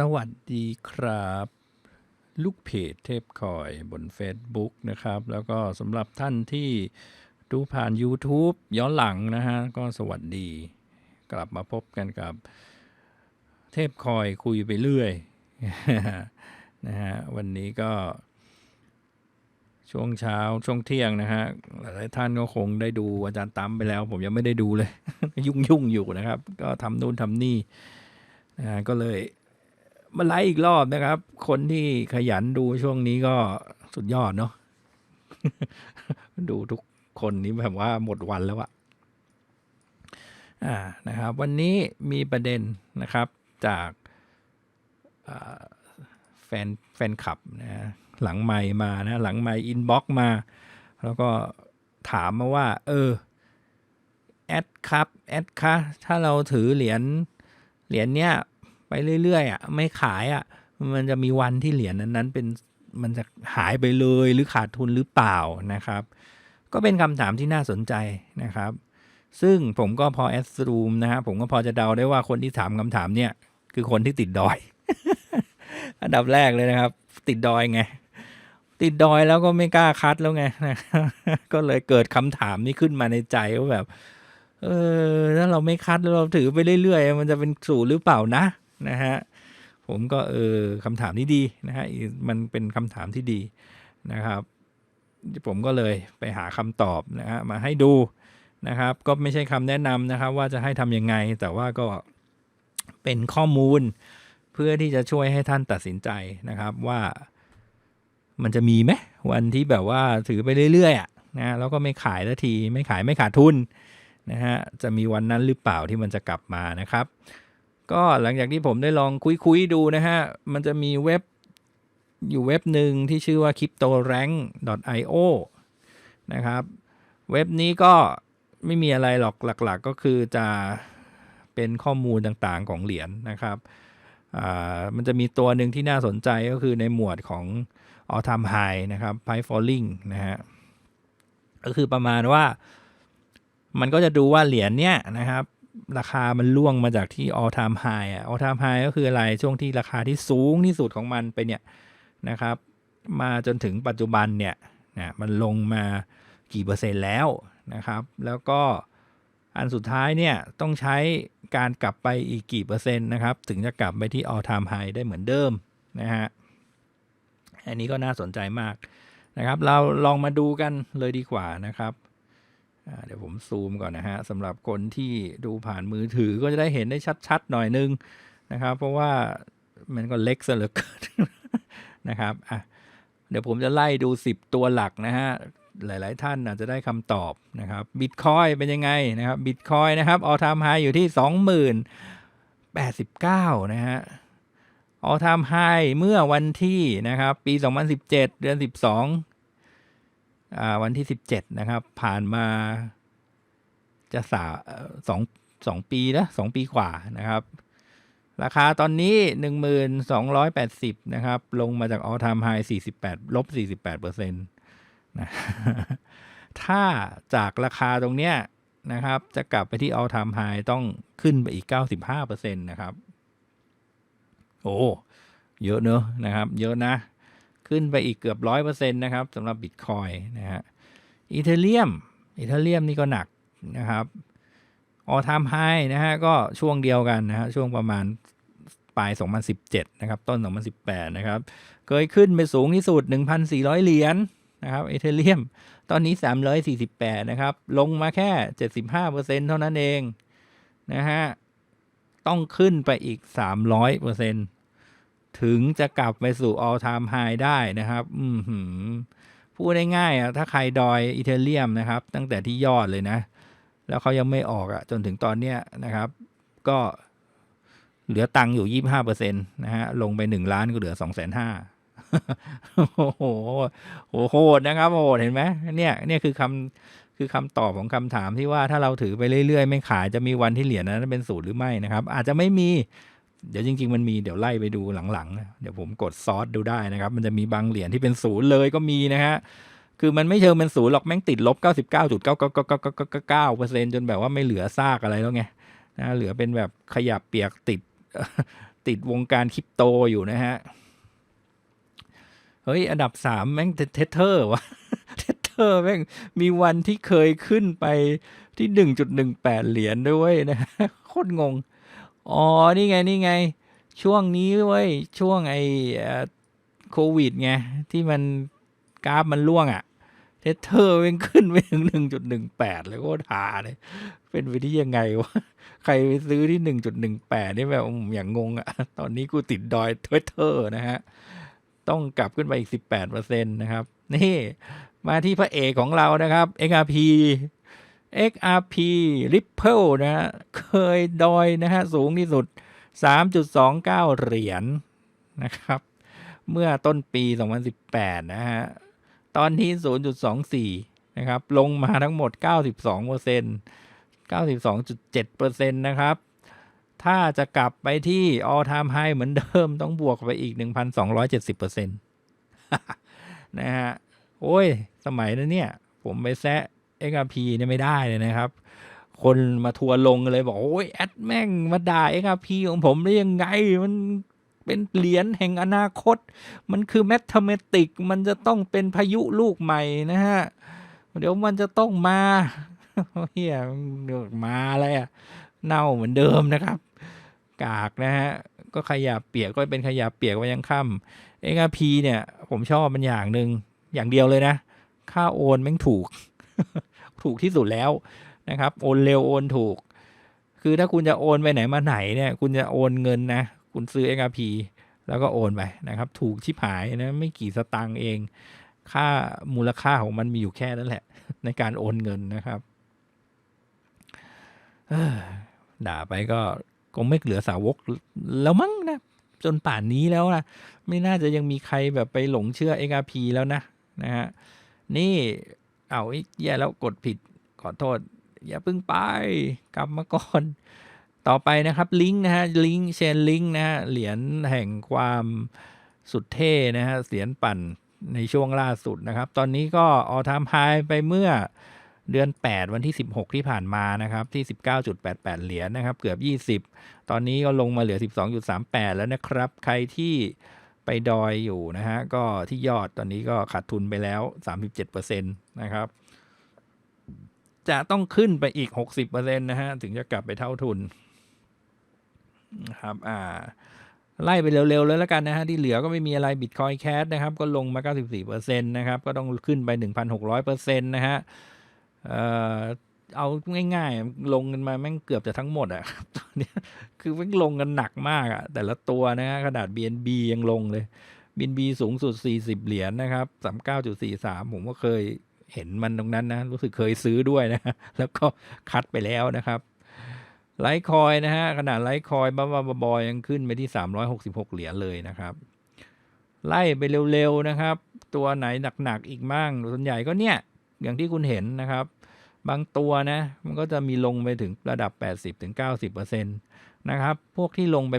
สวัสดีครับ ลูกเพจเทพคอยบน Facebook นะครับ แล้วก็สำหรับท่านที่ดูผ่าน YouTube ย้อนหลังนะฮะ ก็สวัสดี กลับมาพบกันกับ เทพคอยคุยไปเรื่อยนะฮะวันนี้ก็ ช่วงเช้าช่วงเที่ยงนะฮะหลายท่านก็คงได้ดูอาจารย์ตั้มไปแล้ว ผมยังไม่ได้ดูเลย ยุ่งยุ่งอยู่นะครับ ก็ทำนู่นทำนี่นะก็เลย มาไลฟ์อีกรอบนะครับ คนที่ขยันดูช่วงนี้ก็สุดยอดเนาะดูทุกคนนี้แบบว่าหมดวันแล้วอะอ่านะครับ วันนี้มีประเด็นนะครับจากแฟนแฟนคลับนะหลังไมมานะหลังไมอินบ็อกมา แล้วก็ถามมาว่า เออแอดครับแอดคะถ้าเราถือเหรียญเหรียญเนี้ย ไปเรื่อยๆอะไม่ขายอะมันจะมีวันที่เหรียญนั้นๆเป็นมันจะหายไปเลยหรือขาดทุนหรือเปล่านะครับ ก็เป็นคำถามที่น่าสนใจนะครับ ซึ่งผมก็พอแอดซูมนะฮะผมก็พอจะเดาได้ว่าคนที่ถามคำถามเนี่ย คือคนที่ติดดอย อันดับแรกเลยนะครับ ติดดอยไง ติดดอยแล้วก็ไม่กล้าคัดแล้วไงก็เลยเกิดคำถามนี้ขึ้นมาในใจว่าแบบ เออถ้าเราไม่คัดแล้วเราถือไปเรื่อยๆ มันจะเป็นสูหรือเปล่านะ นะฮะผมก็เออคำถามนี้ดีนะฮะมันเป็นคำถามที่ดีนะครับ ผมก็เลยไปหาคำตอบนะฮะมาให้ดูนะครับ ก็ไม่ใช่คำแนะนำนะครับ ว่าจะให้ทำยังไง แต่ว่าก็เป็นข้อมูลเพื่อที่จะช่วยให้ท่านตัดสินใจนะครับว่ามันจะมีไหมวันที่แบบว่าถือไปเรื่อยๆอะนะแล้วก็ไม่ขายแล้วทีไม่ขายไม่ขาดทุนนะฮะจะมีวันนั้นหรือเปล่าที่มันจะกลับมานะครับ ก็หลังจากที่ผมได้ลองคุยๆดูนะฮะ มันจะมีเว็บอยู่เว็บหนึ่งที่ชื่อว่า cryptorank.io นะครับ เว็บนี้ก็ไม่มีอะไรหรอกหลักๆ ก็คือจะเป็นข้อมูลต่างๆของเหรียญนะครับอ่ามันจะมีตัวหนึ่งที่น่าสนใจก็คือในหมวดของ all time high นะครับ price falling นะฮะก็คือประมาณว่า มันก็จะดูว่าเหรียญเนี้ยนะครับ ราคามันล่วงมาจากที่ all time high อะ all time high ก็คืออะไรช่วงที่ราคาที่สูงที่สุดของมันไปเนี่ยนะครับ มาจนถึงปัจจุบันเนี่ยนะมันลงมากี่เปอร์เซ็นต์แล้วนะครับ แล้วก็อันสุดท้ายเนี่ยต้องใช้การกลับไปอีกกี่เปอร์เซ็นต์นะครับ ถึงจะกลับไปที่ all time high ได้เหมือนเดิมนะฮะอันนี้ก็น่าสนใจมากนะครับ เราลองมาดูกันเลยดีกว่านะครับ เดี๋ยวผมซูมก่อนนะฮะสำหรับคนที่ดูผ่านมือถือก็จะได้เห็นได้ชัดๆหน่อยนึงนะครับ เพราะว่ามันก็เล็กซะเหลือเกินนะครับอะเดี๋ยวผมจะไล่ดู 10 ตัวหลักนะฮะหลาย ๆ ท่านอาจจะได้คำตอบนะครับบิตคอยเป็นยังไงนะครับบิตคอยนะครับออทามไฮอยู่ที่ 20,089 นะฮะออทามไฮเมื่อวันที่นะครับปี 2017 เดือน 12อ่า วันที่ 17 นะครับ ผ่านมาจะสาสองสองปีแล้วสองปีกว่านะครับ ราคาตอนนี้ 1,280 นะครับ ลงมาจาก all time high 48 ลบ 48เปอร์เซ็นต์นะถ้าจากราคาตรงเนี้ยนะครับ จะกลับไปที่ all time high ต้องขึ้นไปอีก 95เปอร์เซ็นต์นะครับ โอ้ เยอะเนอะนะครับ เยอะนะ ขึ้นไปอีกเกือบร้อยเปอร์เซ็นต์นะครับสำหรับบิตคอยนะฮะอีเทเรียมอีเทเรียมนี่ก็หนักนะครับออทามไฮนะฮะก็ช่วงเดียวกันนะฮะช่วงประมาณปลาย 2017 นะครับ ต้น 2018 นะครับ เคยขึ้นไปสูงที่สุด 1,400 เหรียญนะครับอีเทเรียม ตอนนี้ 348 นะครับ ลงมาแค่ 75%เท่านั้นเองนะฮะ ต้องขึ้นไปอีก 300% ถึงจะกลับไปสู่ all time high ได้นะครับ อืมหือพูดง่ายๆอะถ้าใครดอยอีเทเรียมนะครับ ตั้งแต่ที่ยอดเลยนะ แล้วเขายังไม่ออกอะ จนถึงตอนเนี้ยนะครับ ก็เหลือตังค์อยู่ยี่บห้าเปอร์เซ็นตนะฮะ ลงไปหนึ่งล้านก็เหลือสองแสนห้าโอ้โหโหโหดนะครับโหดเห็นไหมเนี่ยเนี่ยคือคำคือคำตอบของคำถามที่ว่าถ้าเราถือไปเรื่อยๆ ไม่ขายจะมีวันที่เหรียญนั้นเป็นศูนย์หรือไม่นะครับ อาจจะไม่มี เดี๋ยวจริง ๆ มันมีเดี๋ยวไล่ไปดูหลังๆนะเดี๋ยวผมกดซอสดูได้นะครับ มันจะมีบางเหรียญที่เป็นศูนย์เลยก็มีนะฮะคือมันไม่เชิงเป็นศูนย์หรอกแม่งติดลบ 99.99999เปอร์เซ็นจนแบบว่าไม่เหลือซากอะไรแล้วไงนะเหลือเป็นแบบขยับเปียกติดติดวงการคริปโตอยู่นะฮะ เฮ้ย อันดับสามแม่งเทเทอร์วะเทเทอร์แม่งมีวันที่เคยขึ้นไปที่หนึ่งจุดหนึ่งแปดเหรียญด้วยเวยนะฮะโคตรงง อ๋อ นี่ไง นี่ไง ช่วงนี้เว้ย ช่วงไอเอ่อโควิดไง ที่มันกราฟมันล่วงอะ่ะ เทเทอร์แม่งขึ้นไปถึงหนึ่งจุดหนึ่งแปดเลยโคตรหาเลย เป็นไปได้ยังไงวะ ใครไปซื้อที่หนึ่งจุดหนึ่งแปดนี่แบบอืมอย่างงงอะ่ะ ตอนนี้กูติดดอยทวิตเตอร์นะฮะ ต้องกลับขึ้นไปอีกสิบแปดเปอร์เซ็นต์นะครับ นี่ มาที่พระเอกของเรานะครับ XRP XRP Ripple นะฮะเคยดอยนะฮะสูงที่สุด 3.29 เหรียญนะครับ เมื่อต้นปี 2018 นะฮะ ตอนนี้0.24 นะครับ ลงมาทั้งหมด 92เปอร์เซ็นต์92.7เปอร์เซ็นต์นะครับ ถ้าจะกลับไปที่ all time high เหมือนเดิม ต้องบวกไปอีก 1,270เปอร์เซ็นต์นะฮะ โอ้ย สมัยนั้นเนี่ย ผมไปแซะ XRP เนี่ยไม่ได้เลยนะครับ คนมาทัวร์ลงเลยบอกโอ้ยแอดแม่งมาด่า XRP ของผมได้ยังไงมันเป็นเหรียญแห่งอนาคต มันคือแมทเทเมติก มันจะต้องเป็นพายุลูกใหม่นะฮะ เดี๋ยวมันจะต้องมาเฮียเดี๋ยวมาอะไรอะเน่าเหมือนเดิมนะครับ กากนะฮะ ก็ขยะเปียกก็เป็นขยะเปียกไว้ยังค่ำ XRP เนี่ย ผมชอบมันอย่างหนึ่งอย่างเดียวเลยนะ ค่าโอนแม่งถูก ถูกที่สุดแล้วนะครับ โอนเร็วโอนถูก คือถ้าคุณจะโอนไปไหนมาไหนเนี่ย คุณจะโอนเงินนะ คุณซื้อ XRP แล้วก็โอนไปนะครับ ถูกชิบหายนะ ไม่กี่สตางค์เอง ค่ามูลค่าของมันมีอยู่แค่นั้นแหละ ในการโอนเงินนะครับด่าไปก็คงไม่เหลือสาวกแล้วมั้งนะ จนป่านนี้แล้วนะไม่น่าจะยังมีใครแบบไปหลงเชื่อ XRP แล้วนะนะฮะนี่ เอาไอ้แย่แล้วกดผิดขอโทษ อย่าเพิ่งไป กลับมาก่อน ต่อไปนะครับลิงก์นะฮะลิงก์เชนลิงก์นะฮะเหรียญแห่งความสุดเท่นะฮะเหรียญปั่นในช่วงล่าสุดนะครับ ตอนนี้ก็ออทามไฮไปเมื่อเดือน 8 วันที่ 16 ที่ผ่านมานะครับ ที่ 19.88 เหรียญนะครับ เกือบ 20 ตอนนี้ก็ลงมาเหลือ 12.38 แล้วนะครับ ใครที่ ไปดอยอยู่นะฮะ ก็ที่ยอดตอนนี้ก็ขาดทุนไปแล้ว 37%นะครับ จะต้องขึ้นไปอีก 60%นะฮะ ถึงจะกลับไปเท่าทุนนะครับ อ่า ไล่ไปเร็วๆเลยแล้วกันนะฮะ ที่เหลือก็ไม่มีอะไร Bitcoin Cash นะครับ ก็ลงมา 94%นะครับ ก็ต้องขึ้นไป 1,600%นะฮะ เอาง่ายๆ ลงกันมาแม่งเกือบจะทั้งหมดอะตอนนี้คือแม่งลงกันหนักมากอะแต่ละตัวนะฮะขนาด BNB ยังลงเลย BNB สูงสุด 40 เหรียญนะครับ39.43 ผมก็เคยเห็นมันตรงนั้นนะ รู้สึกเคยซื้อด้วยนะ แล้วก็คัดไปแล้วนะครับไลท์คอยนะฮะขนาดไลท์คอยบ้าๆบอๆยังขึ้นไปที่ 366 เหรียญเลยนะครับ ไล่ไปเร็วๆนะครับ ตัวไหนหนักๆอีกมั่งส่วนใหญ่ก็เนี่ย อย่างที่คุณเห็นนะครับ บางตัวนะมันก็จะมีลงไปถึงระดับ 80-90%นะครับ พวกที่ลงไป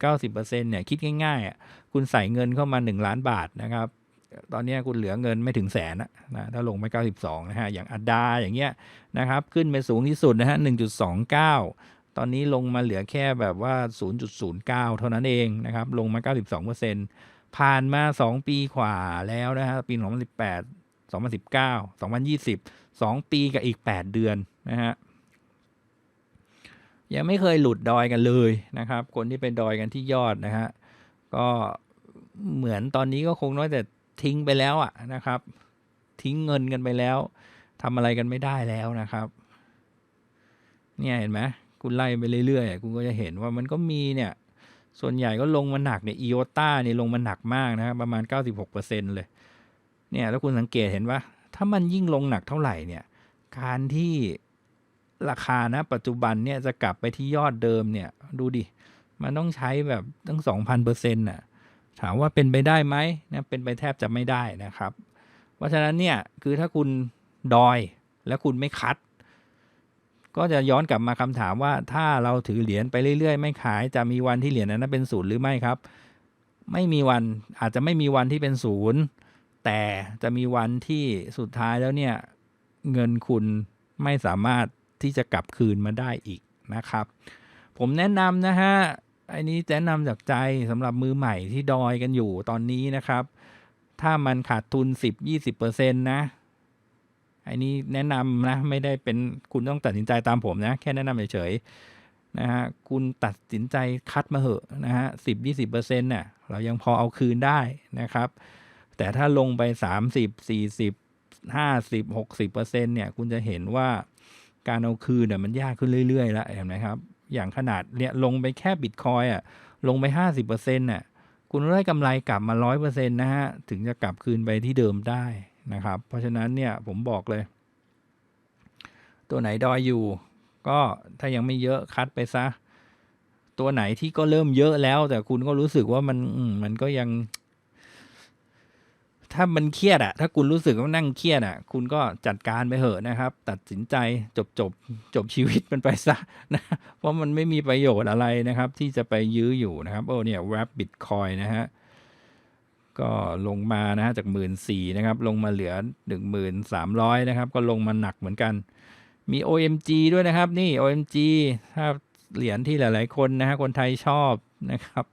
80-90%เนี่ยคิดง่ายๆอะคุณใส่เงินเข้ามา 1 ล้านบาทนะครับ ตอนนี้คุณเหลือเงินไม่ถึงแสนนะถ้าลงไป 92 นะฮะ อย่างอัดดาอย่างเงี้ยนะครับ ขึ้นไปสูงที่สุดนะฮะ 1.29 ตอนนี้ลงมาเหลือแค่แบบว่า 0.09 เท่านั้นเองนะครับ ลงมา 92%ผ่านมา 2 ปีขวาแล้วนะฮะ ปี 2018 2019 2020 2 ปีกับอีก 8 เดือนนะฮะยังไม่เคยหลุดดอยกันเลยนะครับ คนที่ไปดอยกันที่ยอดนะฮะก็เหมือนตอนนี้ก็คงน้อยแต่ทิ้งไปแล้วอะนะครับ ทิ้งเงินกันไปแล้วทำอะไรกันไม่ได้แล้วนะครับ เนี่ยเห็นไหมคุณไล่ไปเรื่อยๆคุณก็จะเห็นว่ามันก็มีเนี่ยส่วนใหญ่ก็ลงมาหนักเนี่ยอีโอต้าเนี่ยลงมาหนักมากนะครับประมาณ 96%เลย เนี่ยแล้วคุณสังเกตเห็นว่าถ้ามันยิ่งลงหนักเท่าไหร่เนี่ยการที่ราคานะปัจจุบันเนี่ยจะกลับไปที่ยอดเดิมเนี่ยดูดิ มันต้องใช้แบบตั้งสองพันเปอร์เซ็นต์น่ะถามว่าเป็นไปได้ไหมนะเป็นไปแทบจะไม่ได้นะครับ เพราะฉะนั้นเนี่ยคือถ้าคุณดอยแล้วคุณไม่คัด ก็จะย้อนกลับมาคำถามว่าถ้าเราถือเหรียญไปเรื่อยๆ ไม่ขายจะมีวันที่เหรียญนั้นเป็นศูนย์หรือไม่ครับ ไม่มีวันอาจจะไม่มีวันที่เป็นศูนย์ แต่จะมีวันที่สุดท้ายแล้วเนี่ยเงินคุณไม่สามารถที่จะกลับคืนมาได้อีกนะครับ ผมแนะนำนะฮะอันนี้แนะนำจากใจสำหรับมือใหม่ที่ดอยกันอยู่ตอนนี้นะครับ ถ้ามันขาดทุน 10-20%นะอันนี้แนะนำนะไม่ได้เป็นคุณต้องตัดสินใจตามผมนะ แค่แนะนำเฉยๆนะฮะคุณตัดสินใจคัดมาเหอะนะฮะสิบยี่สิบเปอร์เซ็นต์เนี่ยเรายังพอเอาคืนได้นะครับ แต่ถ้าลงไปสามสิบสี่สิบห้าสิบหกสิบเปอร์เซ็นต์เนี่ยคุณจะเห็นว่าการเอาคืนเนี่ยมันยากขึ้นเรื่อยๆแล้วเห็นไหมครับ อย่างขนาดเนี่ยลงไปแค่บิตคอยอะลงไปห้าสิบเปอร์เซ็นต์น่ะคุณได้กำไรกลับมาร้อยเปอร์เซ็นต์นะฮะถึงจะกลับคืนไปที่เดิมได้นะครับ เพราะฉะนั้นเนี่ยผมบอกเลย ตัวไหนดอยอยู่ ก็ถ้ายังไม่เยอะคัดไปซะ ตัวไหนที่ก็เริ่มเยอะแล้ว แต่คุณก็รู้สึกว่ามันมันก็ยัง ถ้ามันเครียดอะถ้าคุณรู้สึกว่านั่งเครียดอะคุณก็จัดการไปเหอะนะครับ ตัดสินใจจบจบจบชีวิตมันไปซะนะเพราะมันไม่มีประโยชน์อะไรนะครับ ที่จะไปยื้ออยู่นะครับโอ้เนี่ยแวบบิตคอยนะฮะก็ลงมานะฮะจากหมื่นสี่นะครับ ลงมาเหลือหนึ่งหมื่นสามร้อยนะครับ ก็ลงมาหนักเหมือนกัน มี OMG ด้วยนะครับ นี่ OMG ถ้าเหรียญที่หลาย ๆ คนนะฮะคนไทยชอบนะครับ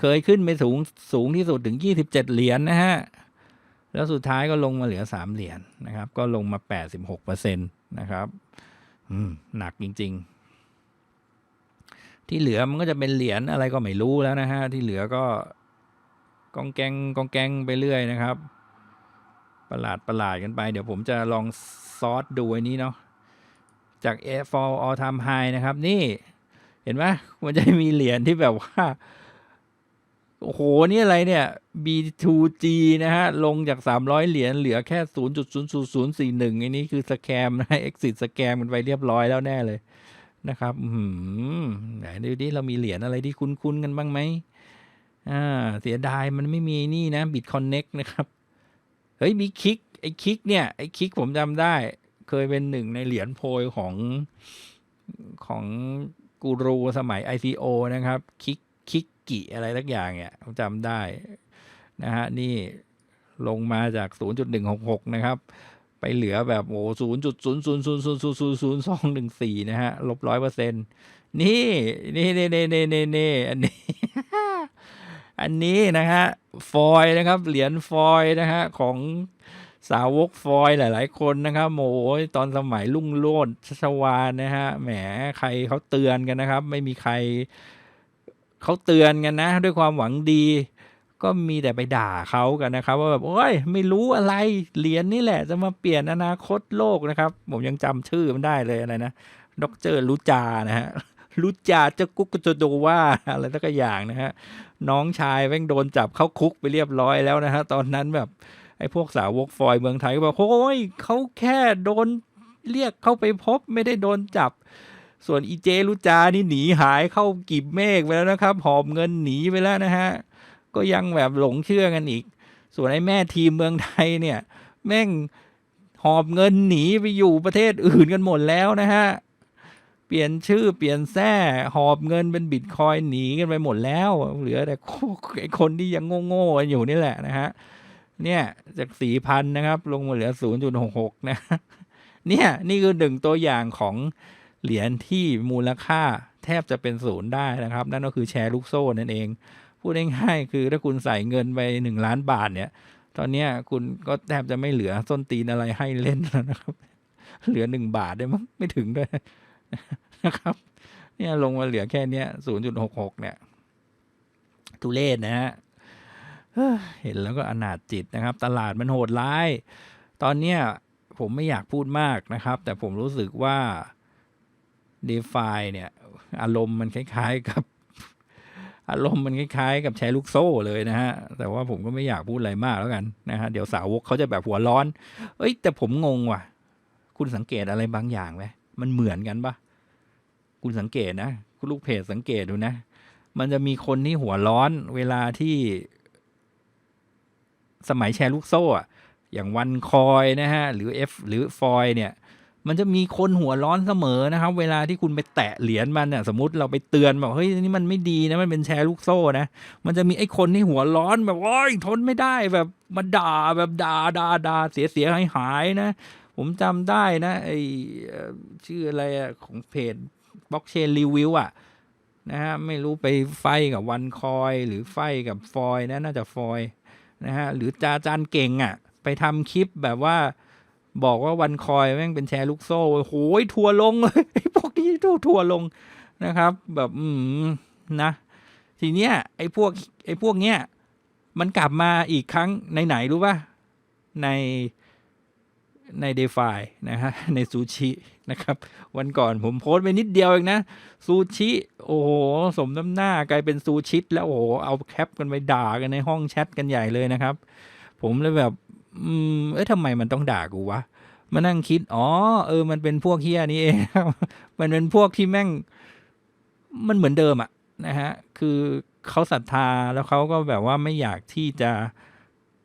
เคยขึ้นไปสูงสูงที่สุดถึง 27 เหรียญนะฮะ แล้วสุดท้ายก็ลงมาเหลือ 3 เหรียญนะครับ ก็ลงมา 86%นะครับหนักจริง ๆ ที่เหลือมันก็จะเป็นเหรียญอะไรก็ไม่รู้แล้วนะฮะ ที่เหลือก็กองแกงกองแกงไปเรื่อยนะครับ ประหลาดประหลาดกันไป เดี๋ยวผมจะลองซอสดูไอ้นี้เนาะจาก Air for all time high นะครับ นี่เห็นไหมมันจะมีเหรียญที่แบบว่า โอ้โห นี่อะไรเนี่ย B2G นะฮะ ลงจาก 300 เหรียญเหลือแค่ 0.00041 อันนี้คือสแกมนะ exit สแกมมันไปเรียบร้อยแล้วแน่เลยนะครับอืมไหนดูดิเรามีเหรียญอะไรที่คุ้นๆกันบ้างไหมอ่า เสียดายมันไม่มีนี่นะ BitConnect นะครับ เฮ้ย มีคิกไอ้คิกเนี่ย ไอ้คิกผมจำได้ เคยเป็นหนึ่งในเหรียญโพยของของกูรูสมัย ICO นะครับ คิก คิกกิอะไรสักอย่างเนี่ยจำได้นะฮะนี่ลงมาจาก 0.166 นะครับ ไปเหลือแบบโอ้ศูนย์จุดศูนย์ศูนย์ศูนย์ศูนย์ศูนย์ศูนย์ศูนย์สองหนึ่งสี่นะฮะลบร้อยเปอร์เซ็นต์นี่นี่นี่นี่นี่นี่นี่อันนี้ อันนี้นะฮะฟอยนะครับ เหรียญฟอยนะฮะของสาวกฟอยหลาย ๆ คนนะครับโอ้ยตอนสมัยรุ่งโรจน์ชัชวานนะฮะแหมใครเขาเตือนกันนะครับ ไม่มีใคร เขาเตือนกันนะ ด้วยความหวังดี ก็มีแต่ไปด่าเขากันนะครับ ว่าแบบโอ้ยไม่รู้อะไรเหรียญนี่แหละ จะมาเปลี่ยนอนาคตโลกนะครับ ผมยังจำชื่อมันได้เลยอะไรนะดรลุจานะฮะลุจาเจะกุกจะโดว่าอะไรสักอย่างนะฮะน้องชายแม่งโดนจับเข้าคุกไปเรียบร้อยแล้วนะฮะตอนนั้นแบบไอ้พวกสาวกฟอยเมืองไทยก็บอกโอ้ยเขาแค่โดนเรียกเข้าไปพบไม่ได้โดนจับ ส่วนอีเจลุจานี่หนีหายเข้ากีบเมฆไปแล้วนะครับ หอบเงินหนีไปแล้วนะฮะ ก็ยังแบบหลงเชื่อกันอีก ส่วนไอ้แม่ทีมเมืองไทยเนี่ย แม่งหอบเงินหนีไปอยู่ประเทศอื่นกันหมดแล้วนะฮะ เปลี่ยนชื่อเปลี่ยนแท้หอบเงินเป็นบิตคอยหนีกันไปหมดแล้ว เหลือแต่ไอ้คนที่ยังโง่ๆกันอยู่นี่แหละนะฮะ เนี่ยจากสี่พันนะครับ ลงมาเหลือศูนย์จุดหกหกนะ เนี่ยนี่คือหนึ่งตัวอย่างของ เหรียญที่มูลค่าแทบจะเป็นศูนย์ได้นะครับ นั่นก็คือแชร์ลูกโซ่นั่นเอง พูดง่ายๆคือถ้าคุณใส่เงินไปหนึ่งล้านบาทเนี่ย ตอนนี้คุณก็แทบจะไม่เหลือส้นตีนอะไรให้เล่นแล้วนะครับ เหลือหนึ่งบาทได้มั้งไม่ถึงด้วยนะครับ เนี่ยลงมาเหลือแค่เนี้ยศูนย์จุดหกหกเนี่ยทุเลศนะฮะเห็นแล้วก็อนาถจิตนะครับ ตลาดมันโหดร้าย ตอนเนี้ยผมไม่อยากพูดมากนะครับ แต่ผมรู้สึกว่า d e f i เนี่ย อารมณ์มันคล้าย ๆกับ อารมณ์มันคล้ายๆ กับแชร์ลูกโซ่เลยนะฮะ แต่ว่าผมก็ไม่อยากพูดอะไรมากแล้วกันนะฮะ เดี๋ยวสาวกเขาจะแบบหัวร้อน เอ้ย แต่ผมงงว่ะ คุณสังเกตอะไรบางอย่างไหมมันเหมือนกันปะคุณสังเกตนะ คุณลูกเพจสังเกตดูนะ มันจะมีคนที่หัวร้อนเวลาที่ สมัยแชร์ลูกโซ่อะอย่างวันคอยนะฮะ หรือ F หรือฟอยเนี่ย มันจะมีคนหัวร้อนเสมอนะครับ เวลาที่คุณไปแตะเหรียญมันเนี่ยสมมติเราไปเตือนบอกเฮ้ยนี่มันไม่ดีนะมันเป็นแชร์ลูกโซ่นะมันจะมีไอ้คนที่หัวร้อนแบบโอ้ยทนไม่ได้แบบมาด่าแบบด่าด่าด่าเสียเสียหายหายนะ ผมจำได้นะไอเอ่อชื่ออะไรอะของเพจบล็อกเชนรีวิวอะนะฮะไม่รู้ไปไฟกับวันคอย หรือไฟกับฟอยนะน่าจะฟอยนะฮะหรือจาจานเก่งอะ่ะไปทำคลิปแบบว่า บอกว่าวันคอยแม่งเป็นแชร์ลูกโซ่โอ้โหทัวร์ลงเลยไอ้พวกนี้ทัวร์ลงนะครับ แบบอืมนะ ทีเนี้ยไอ้พวกไอ้พวกเนี้ยมันกลับมาอีกครั้งในไหนรู้ป่ะ ในในเดฟายนะฮะในซูชินะครับ วันก่อนผมโพสต์ไปนิดเดียวเองนะซูชิโอ้โห สมน้ำหน้ากลายเป็นซูชิตแล้วโอ้โหเอาแคปกันไปด่ากันในห้องแชทกันใหญ่เลยนะครับ ผมเลยแบบ อืมเอ้ยทำไมมันต้องด่ากูวะมานั่งคิด อ๋อ เออ มันเป็นพวกเฮียนี้เอง มันเป็นพวกที่แม่ง มันเหมือนเดิมอะนะฮะ คือเขาศรัทธาแล้วเขาก็แบบว่าไม่อยากที่จะ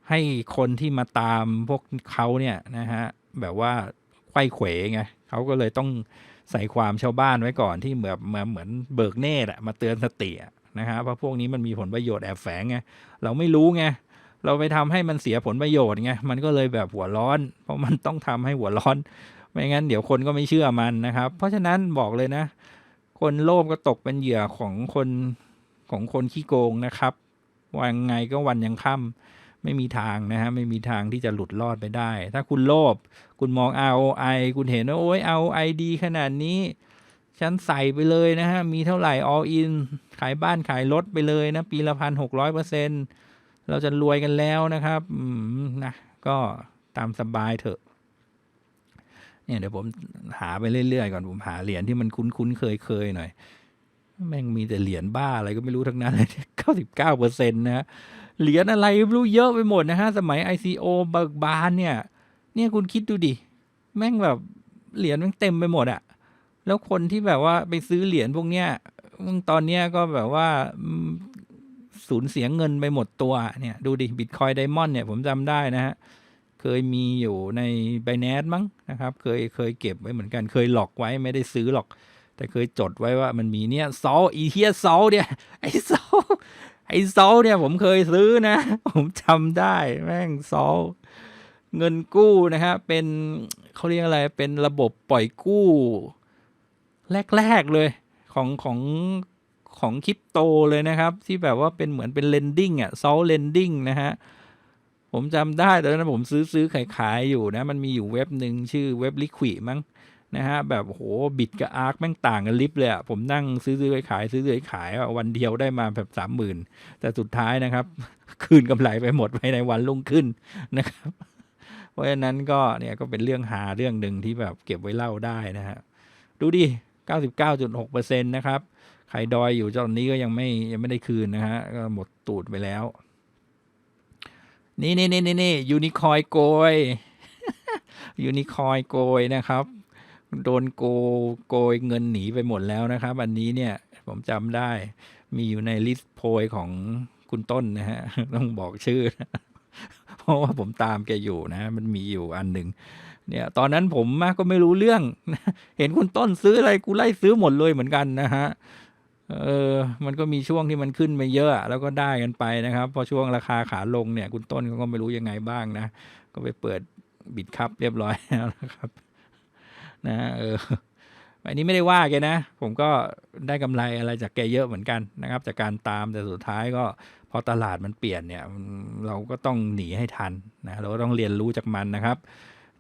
ให้คนที่มาตามพวกเขาเนี่ยนะฮะ แบบว่าไข้เขวไงเขาก็เลยต้องใส่ความชาวบ้านไว้ก่อนที่เหมือนเหมือนเหมือนเบิกเนตรอะมาเตือนสติอะนะฮะเพราะพวกนี้มันมีผลประโยชน์แอบแฝงไงเราไม่รู้ไง เราไปทำให้มันเสียผลประโยชน์ไงมันก็เลยแบบหัวร้อน เพราะมันต้องทำให้หัวร้อน ไม่งั้นเดี๋ยวคนก็ไม่เชื่อมันนะครับ เพราะฉะนั้นบอกเลยนะ คนโลภก็ตกเป็นเหยื่อของคนของคนขี้โกงนะครับวันไงก็วันยังค่ำไม่มีทางนะฮะไม่มีทางที่จะหลุดรอดไปได้ ถ้าคุณโลภคุณมอง ROI คุณเห็นว่าโอ้ย ROI ดีขนาดนี้ ฉันใส่ไปเลยนะฮะ มีเท่าไหร่ all in ขายบ้านขายรถไปเลยนะ ปีละพันหกร้อยเปอร์เซ็นต์ เราจะรวยกันแล้วนะครับนะก็ตามสบายเถอะเนี่ยเดี๋ยวผมหาไปเรื่อยๆก่อนผมหาเหรียญที่มันคุ้นๆเคยๆหน่อย แม่งมีแต่เหรียญบ้าอะไรก็ไม่รู้ทั้งนั้นเลยเก้าสิบเก้าเปอร์เซ็นต์นะเหรียญอะไรไม่รู้เยอะไปหมดนะฮะสมัย ICO เบิกบานเนี่ย เนี่ยคุณคิดดูดิแม่งแบบเหรียญแม่งเต็มไปหมดอะแล้วคนที่แบบว่าไปซื้อเหรียญพวกเนี้ยตอนเนี้ยก็แบบว่า สูญเสียเงินไปหมดตัวเนี่ยดูดิบิตคอยไดมอนด์เนี่ยผมจำได้นะฮะเคยมีอยู่ใน b บ n a n c e มั้งนะครับ เคยเคยเก็บไว้เหมือนกัน เคยหลอกไว้ไม่ได้ซื้อหรอก แต่เคยจดไว้ว่ามันมีเนี่ยซอลอีเทียซอลเนี่ยไอซอลไอซอลเนี่ยผมเคยซื้อนะ ผมจำได้แม่งซอลเงินกู้นะฮะเป็นเขาเรียกอะไรเป็นระบบปล่อยกู้ แรก ๆ เลยของของ ของคริปโตเลยนะครับ ที่แบบว่าเป็นเหมือนเป็นเลนดิ้งอะซอลเลนดิ้งนะฮะผมจำได้ตอนนั้นผมซื้อซื้อขายขายอยู่นะ มันมีอยู่เว็บหนึ่งชื่อเว็บลิควิมั้งนะฮะแบบโหบิตกับอาร์คแม่งต่างกันลิบเลยอะผมนั่งซื้อซื้อขายขายซื้อซื้อขายขายอะวันเดียวได้มาแบบสามหมื่นแต่สุดท้ายนะครับ คืนกำไรไปหมดไปในวันรุ่งขึ้นนะครับ เพราะฉะนั้นก็เนี่ยก็เป็นเรื่องหาเรื่องหนึ่งที่แบบเก็บไว้เล่าได้นะฮะดูดิ 99.6%นะครับ ใครดอยอยู่ตอนนี้ก็ยังไม่ยังไม่ได้คืนนะฮะก็หมดตูดไปแล้ว นี่นี่นี่นี่นี่ยูนิคอยโกยยูนิคอยโกยนะครับ โดนโกโกยเงินหนีไปหมดแล้วนะครับ อันนี้เนี่ยผมจำได้มีอยู่ในลิสต์โพยของคุณต้นนะฮะต้องบอกชื่อนะเพราะว่าผมตามแกอยู่นะ มันมีอยู่อันหนึ่งเนี่ย ตอนนั้นผมก็ไม่รู้เรื่อง เห็นคุณต้นซื้ออะไรกูไล่ซื้อหมดเลยเหมือนกันนะฮะ เออ มันก็มีช่วงที่มันขึ้นไปเยอะ แล้วก็ได้กันไปนะครับ พอช่วงราคาขาลงเนี่ย คุณต้นเขาก็ไม่รู้ยังไงบ้างนะ ก็ไปเปิดบิดครับเรียบร้อยแล้วนะครับ นะ เอออันนี้ไม่ได้ว่าแกนะ ผมก็ได้กำไรอะไรจากแกเยอะเหมือนกันนะครับ จากการตามแต่สุดท้ายก็พอตลาดมันเปลี่ยนเนี่ย เราก็ต้องหนีให้ทันนะ เราก็ต้องเรียนรู้จากมันนะครับ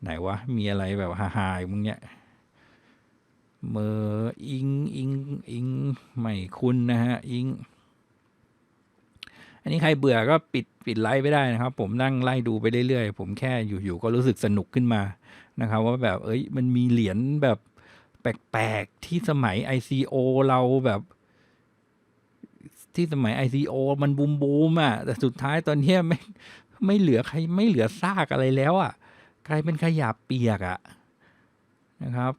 ไหนวะ มีอะไรแบบฮาๆอยู่มึงเนี่ย เมออิงอิงอิงไม่คุ้นะฮะอิงอันนี้ใครเบื่อก็ปิดปิดไลฟ์ไปได้นะครับ ผมนั่งไล่ดูไปเรื่อยๆ ผมแค่อยู่ๆก็รู้สึกสนุกขึ้นมานะครับว่าแบบเอ้ยมันมีเหรียญแบบแปลกๆ ที่สมัย ICO เราแบบ ที่สมัย ICO มันบูมบูมๆอะแต่สุดท้ายตอนนี้ไม่ไม่เหลือใครไม่เหลือซากอะไรแล้วอะกลายเป็นขยะเปียกอะ นะครับ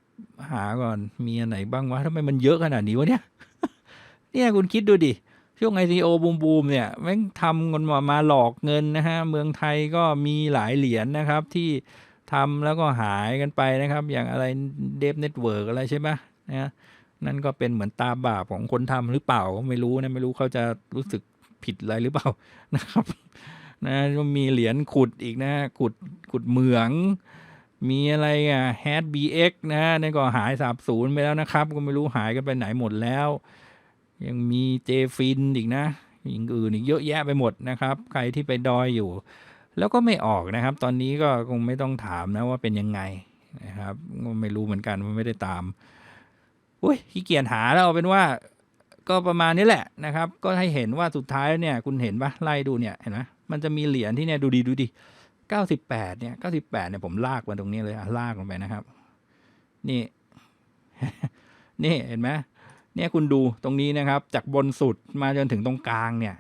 หาก่อนมีอันไหนบ้างวะทำไมมันเยอะขนาดนี้วะเนี่ยเนี่ยคุณคิดดูดิช่วง ICO บูมบูมเนี่ยแม่งทำกันมามาหลอกเงินนะฮะเมืองไทยก็มีหลายเหรียญนะครับที่ทำแล้วก็หายกันไปนะครับ อย่างอะไรเดฟเน็ตเวิร์กอะไรใช่ไหมนะนั่นก็เป็นเหมือนตาบาปของคนทำหรือเปล่าก็ไม่รู้นะไม่รู้เขาจะรู้สึกผิดอะไรหรือเปล่านะครับนะมีเหรียญขุดอีกนะขุดขุดเหมือง มีอะไรอะ Hat BX นะนั่ก็หายสาบสูญไปแล้วนะครับ ก็ไม่รู้หายกันไปไหนหมดแล้ว ยังมีเจฟินอีกนะอย่างอื่นอีกเยอะแยะไปหมดนะครับ ใครที่ไปดอยอยู่ แล้วก็ไม่ออกนะครับ ตอนนี้ก็คงไม่ต้องถามนะว่าเป็นยังไงนะครับก็ไม่รู้เหมือนกันว่าไม่ได้ตามอุ้ยขี้เกียจหาแล้วเอาเป็นว่า ก็ประมาณนี้แหละนะครับ ก็ให้เห็นว่าสุดท้ายเนี่ย คุณเห็นปะไล่ดูเนี่ยเห็นไหมมันจะมีเหรียญที่เนี่ยดูดีดูดิ เก้าสิบแปดเนี่ยเก้าสิบแปดเนี่ยผมลากมาตรงนี้เลยอะลากลงไปนะครับ นี่ นี่เห็นไหมเนี่ยคุณดูตรงนี้นะครับ จากบนสุดมาจนถึงตรงกลางเนี่ย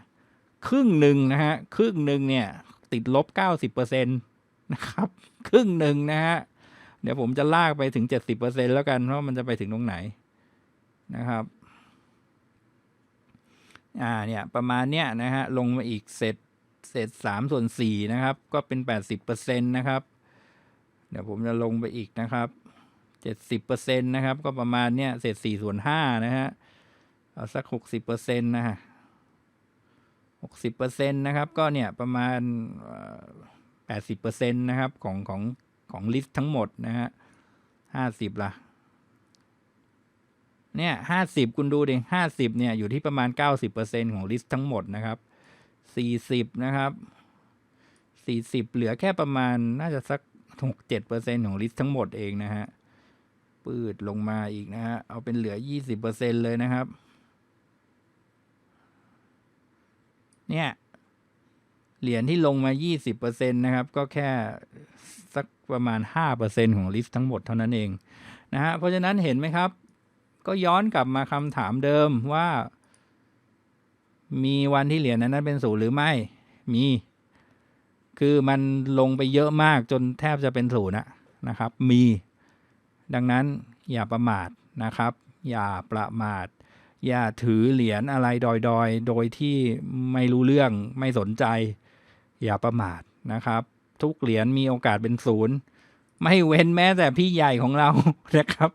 ครึ่งหนึ่งนะฮะครึ่งหนึ่งเนี่ย ติดลบเก้าสิบเปอร์เซ็นตนะครับ ครึ่งหนึ่งนะฮะเดี๋ยวผมจะลากไปถึงเจ็ดสิบเปอร์เซ็นแล้วกันว่ามันจะไปถึงตรงไหนนะครับ อ่าเนี่ยประมาณเนี้ยนะฮะลงมาอีกเศษ เศษสามส่วนสี่นะครับ ก็เป็นแปดสิบเปอร์เซ็นต์นะครับ เดี๋ยวผมจะลงไปอีกนะครับเจ็ดสิบเปอร์เซ็นต์นะครับ ก็ประมาณเนี้ยเศษสี่ส่วนห้านะฮะเอาสักหกสิบเปอร์เซ็นต์นะฮะหกสิบเปอร์เซ็นต์นะครับ ก็เนี่ยประมาณแปดสิบเปอร์เซ็นต์นะครับของของของลิสต์ทั้งหมดนะฮะห้าสิบละเนี่ยห้าสิบคุณดูดิห้าสิบเนี่ยอยู่ที่ประมาณเก้าสิบเปอร์เซ็นต์ของลิสต์ทั้งหมดนะครับ สี่สิบนะครับสี่สิบเหลือแค่ประมาณน่าจะสักหกเจ็ดเปอร์เซ็นของลิสต์ทั้งหมดเองนะฮะ ปืดลงมาอีกนะฮะ เอาเป็นเหลือยี่สิบเปอร์เซ็นเลยนะครับ เนี่ย เหรียญที่ลงมายี่สิบเปอร์เซ็นนะครับ ก็แค่สักประมาณห้าเปอร์เซ็นของลิสต์ทั้งหมดเท่านั้นเองนะฮะ เพราะฉะนั้นเห็นไหมครับ ก็ย้อนกลับมาคำถามเดิมว่า มีวันที่เหรียญนั้นเป็นศูนย์หรือไม่ มี คือมันลงไปเยอะมากจนแทบจะเป็นศูนย์นะนะครับ มี ดังนั้นอย่าประมาทนะครับ อย่าประมาท อย่าถือเหรียญอะไรดอยๆ โดยที่ไม่รู้เรื่องไม่สนใจ อย่าประมาทนะครับ ทุกเหรียญมีโอกาสเป็นศูนย์ไม่เว้นแม้แต่พี่ใหญ่ของเรานะครับ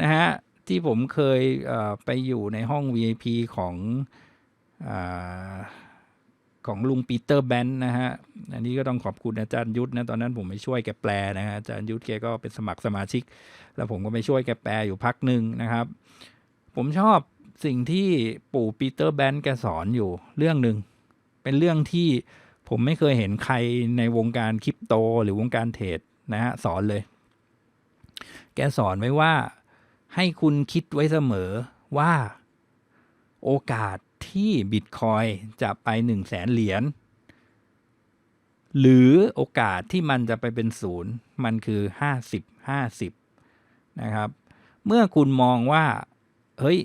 นะฮะที่ผมเคยเไปอยู่ในห้อง VIP ของ ของลุงปีเตอร์แบนนะฮะ อันนี้ก็ต้องขอบคุณอาจารย์ยุทธนะ ตอนนั้นผมไปช่วยแกแปลนะฮะ อาจารย์ยุทธแกก็เป็นสมัครสมาชิก แล้วผมก็ไปช่วยแกแปลอยู่พักหนึ่งนะครับ ผมชอบสิ่งที่ปู่ปีเตอร์แบนแกสอนอยู่เรื่องหนึ่ง เป็นเรื่องที่ผมไม่เคยเห็นใครในวงการคริปโตหรือวงการเทรดนะฮะสอนเลย แกสอนไว้ว่าให้คุณคิดไว้เสมอว่าโอกาส ที่บิตคอยจะไป 1 0 0 0 0แสนเหรียญหรือโอกาสที่มันจะไปเป็นศูนย์มันคือ 50 50 นะครับ เมื่อคุณมองว่า เฮ้ย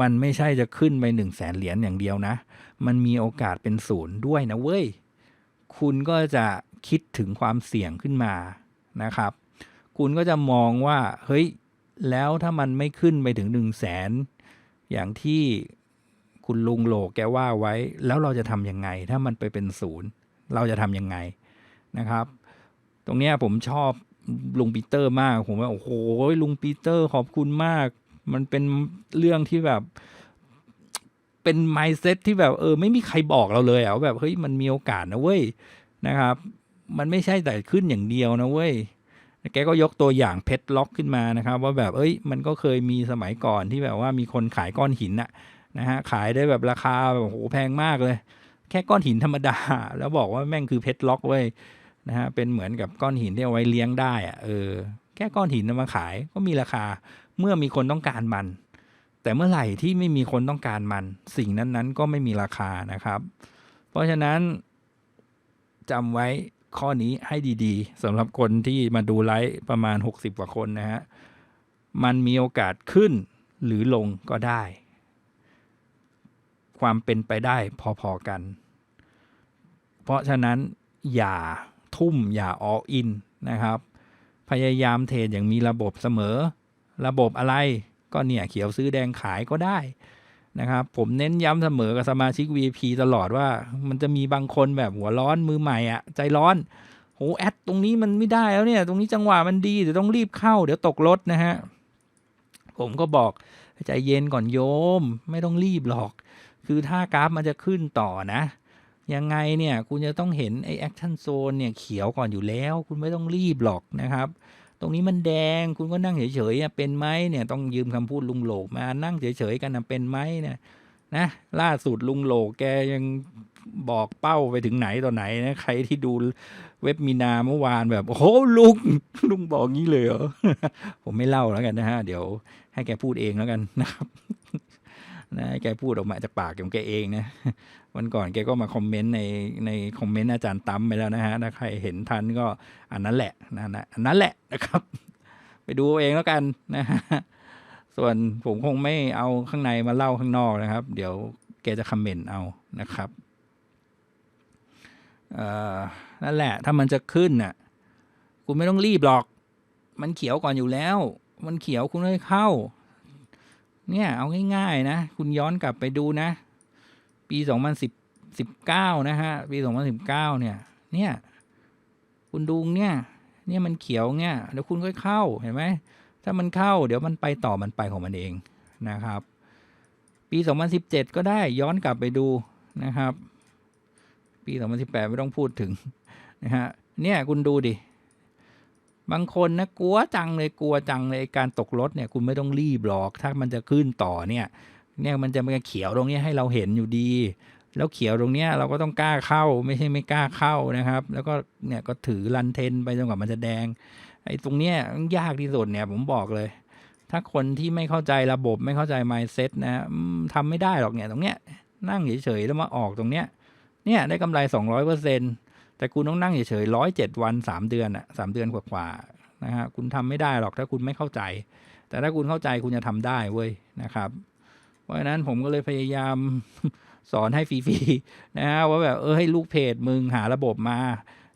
มันไม่ใช่จะขึ้นไป 1 0 0 0 0แสนเหรียญอย่างเดียวนะ มันมีโอกาสเป็นศูนย์ด้วยนะเว้ย คุณก็จะคิดถึงความเสี่ยงขึ้นมานะครับ คุณก็จะมองว่า เฮ้ย แล้วถ้ามันไม่ขึ้นไปถึง 1 0 0 0 0แสนอย่างที่ คุณลุงโหลแกว่าไว้ แล้วเราจะทำยังไง ถ้ามันไปเป็นศูนย์ เราจะทำยังไงนะครับ ตรงนี้ผมชอบลุงปีเตอร์มากผมว่าโอ้โหลุงปีเตอร์ขอบคุณมาก มันเป็นเรื่องที่แบบ เป็นไมเซ็ตที่แบบเออ ไม่มีใครบอกเราเลยอะว่าแบบเฮ้ยมันมีโอกาสนะเว้ยนะครับ มันไม่ใช่แต่ขึ้นอย่างเดียวนะเว้ยแกก็ยกตัวอย่างเพชรล็อกขึ้นมานะครับ ว่าแบบเอ้ย มันก็เคยมีสมัยก่อนที่แบบว่ามีคนขายก้อนหินน่ะ นะฮะขายได้แบบราคาแบบโอ้โหแพงมากเลย แค่ก้อนหินธรรมดา แล้วบอกว่าแม่งคือเพชรล็อกเว้ยนะฮะเป็นเหมือนกับก้อนหินที่เอาไว้เลี้ยงได้อะเออแค่ก้อนหินเอามาขายก็มีราคาเมื่อมีคนต้องการมัน แต่เมื่อไหร่ที่ไม่มีคนต้องการมัน สิ่งนั้นๆ ก็ไม่มีราคานะครับ เพราะฉะนั้นจำไว้ข้อนี้ให้ดีๆสำหรับคนที่มาดูไลฟ์ประมาณ 60 กว่าคนนะฮะ มันมีโอกาสขึ้นหรือลงก็ได้ ความเป็นไปได้พอๆกัน เพราะฉะนั้นอย่าทุ่มอย่า all in นะครับ พยายามเทรดอย่างมีระบบเสมอ ระบบอะไรก็เนี่ยเขียวซื้อแดงขายก็ได้นะครับผมเน้นย้ำเสมอกับสมาชิก VIP ตลอดว่ามันจะมีบางคนแบบหัวร้อนมือใหม่อะใจร้อนโหแอดตรงนี้มันไม่ได้แล้วเนี่ย ตรงนี้จังหวะมันดีเดี๋ยวต้องรีบเข้า เดี๋ยวตกรถนะฮะผมก็บอกใจเย็นก่อนโยม ไม่ต้องรีบหรอก คือถ้ากราฟมันจะขึ้นต่อนะ ยังไงเนี่ยคุณจะต้องเห็นไอ้แอคชั่นโซนเนี่ยเขียวก่อนอยู่แล้ว คุณไม่ต้องรีบหรอกนะครับ ตรงนี้มันแดงคุณก็นั่งเฉยๆเป็นไหมเนี่ยต้องยืมคำพูดลุงโหลกมานั่งเฉยๆกันนะเป็นไหมเนี่ยนะล่าสุดลุงโหลกแกยังบอกเป้าไปถึงไหนต่อไหนนะใครที่ดูเว็บมีนาเมื่อวานแบบ โอ้โหลุงลุงบอกงี้เลยเหรอผมไม่เล่าแล้วกันนะฮะ เดี๋ยวให้แกพูดเองแล้วกันนะครับ นะแกพูดออกมาจากปากของแกเองนะวันก่อนแกก็มาคอมเมนต์ในในคอมเมนต์อาจารย์ตั้มไปแล้วนะฮะถ้าใครเห็นทันก็อันนั้นแหละนั่นะอันนั้นแหละนะครับ ไปดูเอาเองแล้วกันนะฮะส่วนผมคงไม่เอาข้างในมาเล่าข้างนอกนะครับ เดี๋ยวแกจะคอมเมนต์เอานะครับเอ่อนั่นแหละ ถ้ามันจะขึ้นน่ะคุณไม่ต้องรีบหรอก มันเขียวก่อนอยู่แล้ว มันเขียวคุณไม่เข้า เนี่ยเอาง่ายๆนะ คุณย้อนกลับไปดูนะ ปีสองพันสิบสิบเก้านะฮะ ปีสองพันสิบเก้าเนี่ย เนี่ย คุณดูเนี่ย เนี่ยมันเขียวเนี่ยเดี๋ยวคุณค่อยเข้าเห็นไหม ถ้ามันเข้าเดี๋ยวมันไปต่อมันไปของมันเองนะครับ ปี 2017 ก็ได้ย้อนกลับไปดูนะครับ ปี 2018 ไม่ต้องพูดถึงนะฮะ เนี่ยคุณดูดิ บางคนนะกลัวจังเลยกลัวจังเลยการตกรถเนี่ยคุณไม่ต้องรีบหรอก ถ้ามันจะขึ้นต่อเนี่ยเนี่ยมันจะมาเขียวตรงนี้ให้เราเห็นอยู่ดี แล้วเขียวตรงเนี้ยเราก็ต้องกล้าเข้าไม่ใช่ไม่กล้าเข้านะครับ แล้วก็เนี่ยก็ถือรันเทนไปจนกว่ามันจะแดงไอ้ตรงเนี้ยยากที่สุดเนี่ยผมบอกเลย ถ้าคนที่ไม่เข้าใจระบบไม่เข้าใจ mindset นะทำไม่ได้หรอกเนี่ยตรงเนี้ยนั่งเฉยๆแล้วมาออกตรงเนี้ยเนี่ยได้กำไรสองร้อยเปอร์เซ็น แต่คุณต้องนั่งเฉยๆร้อยเจ็ดวันสามเดือนอะสามเดือนกว่าๆนะฮะคุณทำไม่ได้หรอกถ้าคุณไม่เข้าใจ แต่ถ้าคุณเข้าใจคุณจะทำได้เว้ยนะครับ เพราะฉะนั้นผมก็เลยพยายามสอนให้ฟรีๆนะฮะว่าแบบเออให้ลูกเพจมึงหาระบบมา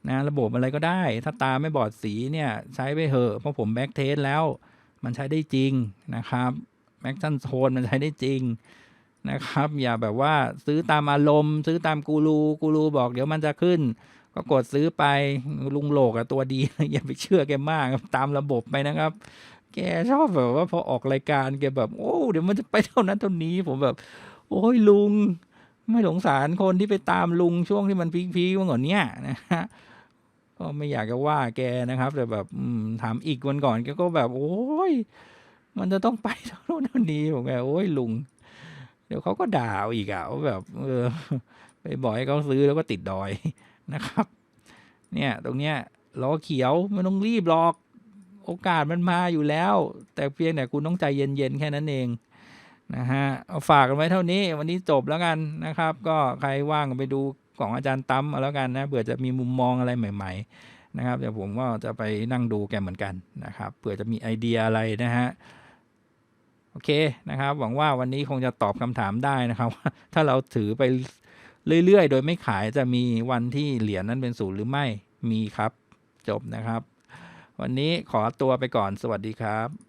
นะระบบอะไรก็ได้ ถ้าตาไม่บอดสีเนี่ยใช้ไปเหอะเพราะผมแบ็กเทสแล้ว มันใช้ได้จริงนะครับแม็กซันโซนมันใช้ได้จริงนะครับ อย่าแบบว่าซื้อตามอารมณ์ ซื้อตามกูรูกูรูบอกเดี๋ยวมันจะขึ้น ก็กดซื้อไปลุงโหลกอะตัวดี อย่าไปเชื่อแกมากตามระบบไปนะครับ แกชอบแบบว่าพอออกรายการแกแบบ โอ้ เดี๋ยวมันจะไปเท่านั้นเท่านี้ ผมแบบ โอ้ยลุง ไม่สงสารคนที่ไปตามลุงช่วงที่มันพีคๆเมื่อก่อนเนี้ยนะฮะก็ไม่อยากจะว่าแกนะครับ แต่แบบถามอีกวันก่อนแกก็แบบ โอ้ยมันจะต้องไปเท่าโน้นเท่านี้ผมแกโอ้ยลุง เดี๋ยวเขาก็ด่าอีกอะแบบ เออ ไปบอกให้เขาซื้อแล้วก็ติดดอย นะครับ เนี่ยตรงเนี้ยล้อเขียวไม่ต้องรีบหรอก โอกาสมันมาอยู่แล้ว แต่เพียงแต่คุณต้องใจเย็นๆแค่นั้นเองนะฮะเอาฝากกันไว้เท่านี้วันนี้จบแล้วกันนะครับ ก็ใครว่างไปดูของอาจารย์ตั้มเอาแล้วกันนะเผื่อจะมีมุมมองอะไรใหม่ ๆ นะครับเดี๋ยวผมก็จะไปนั่งดูแกเหมือนกันนะครับเผื่อจะมีไอเดียอะไรนะฮะโอเคนะครับ หวังว่าวันนี้คงจะตอบคำถามได้นะครับ ถ้าเราถือไป เรื่อยๆ โดยไม่ขายจะมีวันที่เหรียญนั้นเป็นศูนย์หรือไม่มีครับ จบนะครับ วันนี้ขอตัวไปก่อนสวัสดีครับ